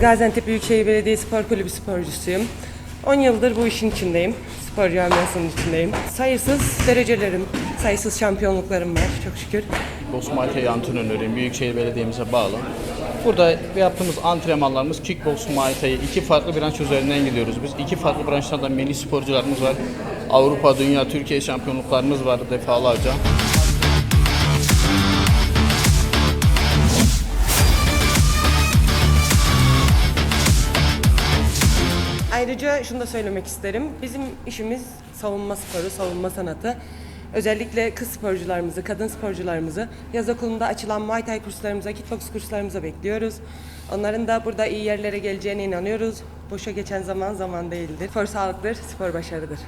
Gaziantep Büyükşehir Belediye Spor Kulübü sporcusuyum. 10 yıldır bu işin içindeyim. Spor camiasının içindeyim. Sayısız derecelerim, sayısız şampiyonluklarım var çok şükür. Thai antrenörüyüm. Büyükşehir Belediye'mize bağlı. Burada yaptığımız antrenmanlarımız kickbox Muay Thai iki farklı branş üzerinden gidiyoruz. Biz iki farklı branşlardan milli sporcularımız var. Avrupa, Dünya, Türkiye şampiyonluklarımız var defalarca. Ayrıca şunu da söylemek isterim. Bizim işimiz savunma sporu, savunma sanatı. Özellikle kız sporcularımızı, kadın sporcularımızı yaz okulunda açılan Muay Thai kurslarımıza, kickbox kurslarımıza bekliyoruz. Onların da burada iyi yerlere geleceğine inanıyoruz. Boşa geçen zaman zaman değildir. Spor sağlıktır, spor başarıdır.